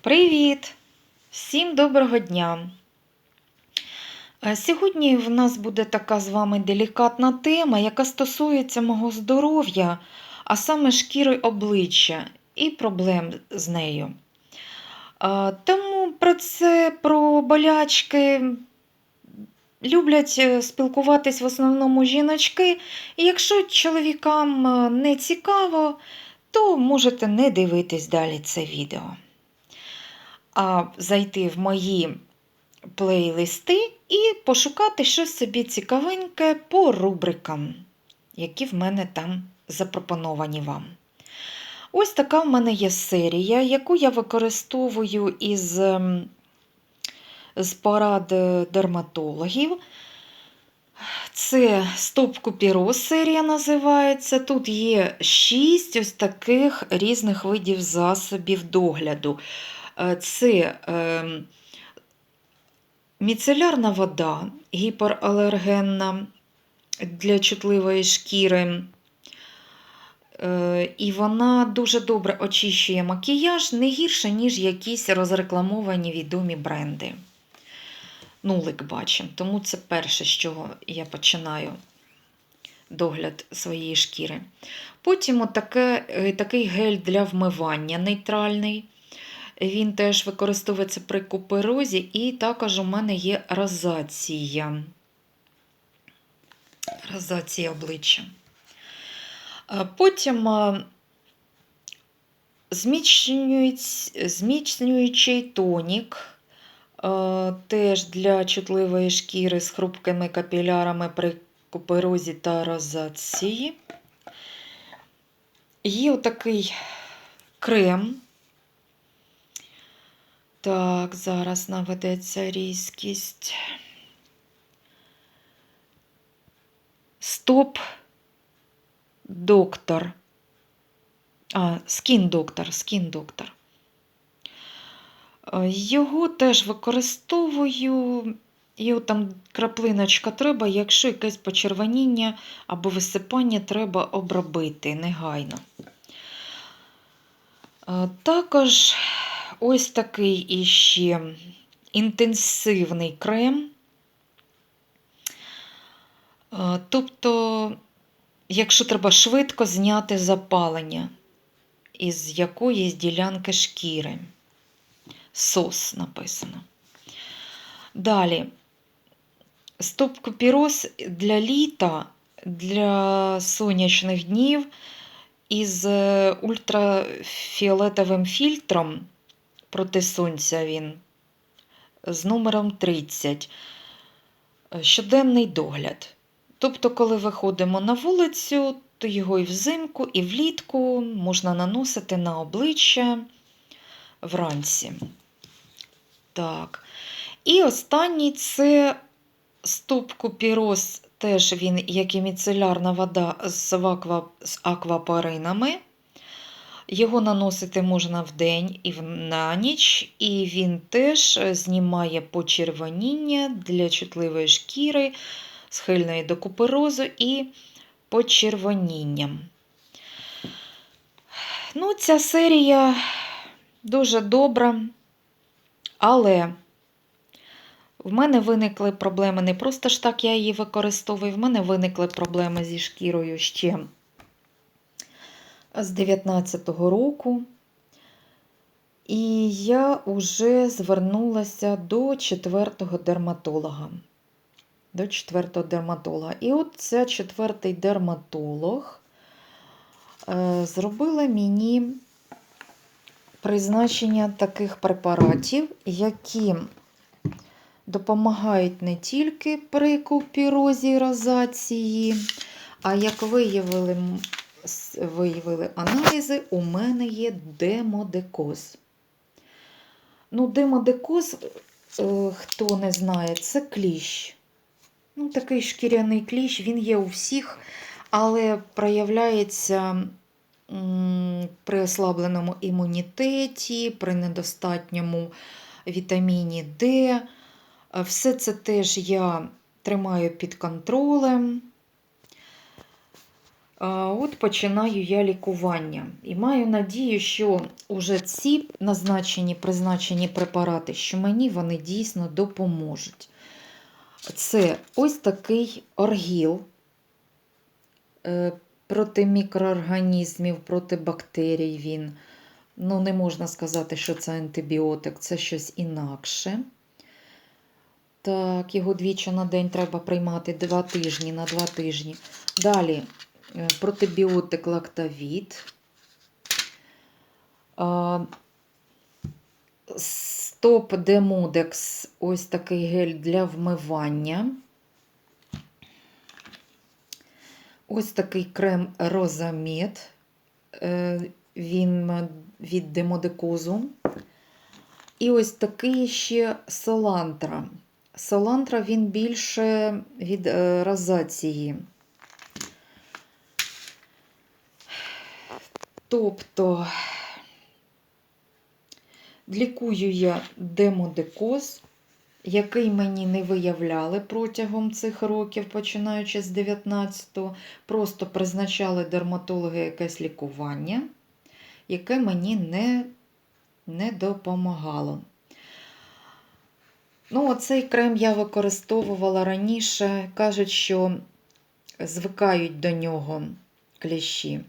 Привіт! Всім доброго дня! Е, Сьогодні в нас буде така з вами делікатна тема, яка стосується мого здоров'я, а саме шкіри обличчя і проблем з нею. Е, Тому про це, про болячки люблять е, спілкуватись в основному жіночки. І якщо чоловікам не цікаво, то можете не дивитись далі це відео а зайти в мої плейлисти і пошукати щось собі цікавеньке по рубрикам, які в мене там запропоновані вам. Ось така в мене є серія, яку я використовую із ем, з порад е, дерматологів. Це стоп купіроз серія називається. Тут є шість ось таких різних видів засобів догляду. Е, Це е, міцелярна вода, гіпералергенна для чутливої шкіри. Е, І вона дуже добре очищує макіяж, не гірше, ніж якісь розрекламовані відомі бренди. Нулик бачимо. Тому це перше, з чого я починаю догляд своєї шкіри. Потім отаке, е, такий гель для вмивання нейтральний. Він теж використовується при куперозі, і також у мене є розація. Розація обличчя. Потім зміцнюючий тонік, теж для чутливої шкіри з хрупкими капілярами при куперозі та розації. Є отакий крем. Так, зараз наведеться різкість. Стоп доктор. А, скін доктор, скін доктор. Е, Його теж використовую. І от там краплиночка треба, якщо якесь почервоніння або висипання треба обробити негайно. Е, Також ось такий іще інтенсивний крем. Е, Тобто, якщо треба швидко зняти запалення із якоїсь ділянки шкіри. Сос написано. Далі. Стоп-купіроз для літа, для сонячних днів із е, ультрафіолетовим фільтром проти сонця він з номером 30. Е, Щоденний догляд. Тобто, коли виходимо на вулицю, то його і взимку, і влітку можна наносити на обличчя вранці. Так. І останній це стоп купіроз, теж він, як і міцелярна вода з, аква, з аквапаринами. Його наносити можна вдень і на ніч, і він теж знімає почервоніння для чутливої шкіри, схильної до куперозу і почервонінням. Ну, ця серія дуже добра, але в мене виникли проблеми не просто ж так я її використовую, в мене виникли проблеми зі шкірою ще з 19-го року. І я вже звернулася до четвертого дерматолога. До четвертого дерматолога. І от ця четвертий дерматолог е, зробила мені призначення таких препаратів, які допомагають не тільки при купірозі розації, а як виявили, виявили аналізи, у мене є демодекоз. Ну, демодекоз, е, хто не знає, це кліщ. Ну, такий шкіряний кліщ, він є у всіх, але проявляється при ослабленому імунітеті, при недостатньому вітаміні Д. Все це теж я тримаю під контролем. От починаю я лікування. І маю надію, що уже ці назначені, призначені препарати, що мені вони дійсно допоможуть. Це ось такий оргіл е, проти мікроорганізмів, проти бактерій він. Ну, не можна сказати, що це антибіотик, це щось інакше. Так, його двічі на день треба приймати два тижні на два тижні. Далі протибіотик лактавіт. А, Стоп Демодекс, ось такий гель для вмивання. Ось такий крем Розамет. Е, Він від демодекозу. І ось такий ще Солантра. Солантра він більше від е, розації. Тобто лікую я демодекоз, який мені не виявляли протягом цих років, починаючи з 19-го. Просто призначали дерматологи якесь лікування, яке мені не, не допомагало. Ну, оцей крем я використовувала раніше. Кажуть, що звикають до нього кліщі.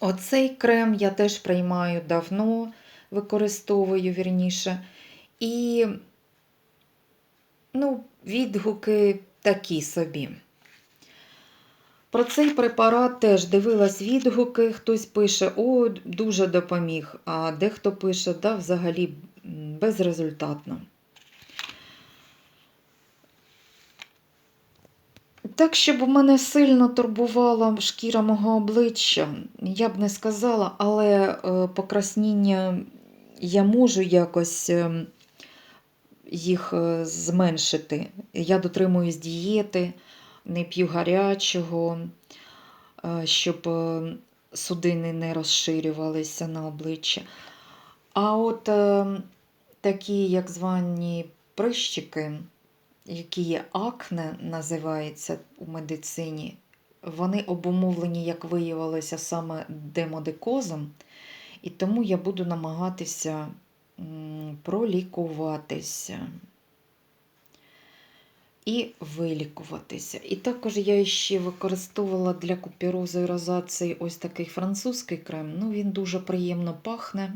Оцей крем я теж приймаю давно, використовую вірніше. І ну, відгуки такі собі. Про цей препарат теж дивилась відгуки. Хтось пише, о, дуже допоміг, а дехто пише, да, взагалі безрезультатно. Так, щоб мене сильно турбувала шкіра мого обличчя, я б не сказала, але е, покрасніння я можу якось е, їх е, зменшити. Я дотримуюсь дієти, не п'ю гарячого, щоб судини не розширювалися на обличчя. А от такі, як звані прищики, які є акне, називається у медицині, вони обумовлені, як виявилося, саме демодекозом, і тому я буду намагатися пролікуватися і вилікуватися. І також я ще використовувала для купірозу розації ось такий французький крем. Ну, він дуже приємно пахне,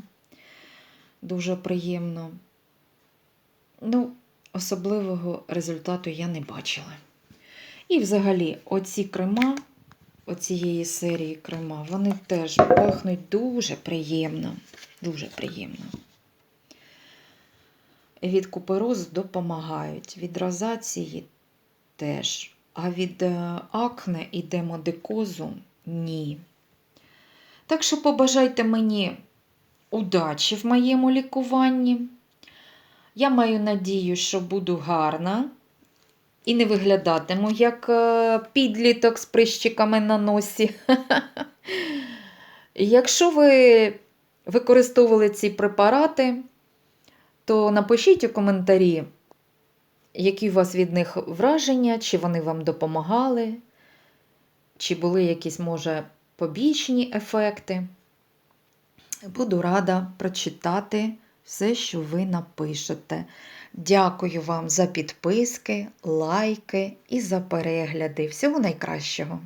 дуже приємно. Ну, особливого результату я не бачила. І взагалі, оці крема, оцієї серії крема, вони теж пахнуть дуже приємно. Дуже приємно. Від куперозу допомагають, від розації теж. А від е, акне і демодекозу ні. Так що побажайте мені удачі в моєму лікуванні. Я маю надію, що буду гарна і не виглядатиму як е, підліток з прищиками на носі. Якщо ви використовували ці препарати, то напишіть у коментарі, які у вас від них враження, чи вони вам допомагали, чи були якісь, може, побічні ефекти. Буду рада прочитати все, що ви напишете. Дякую вам за підписки, лайки і за перегляди. Всього найкращого!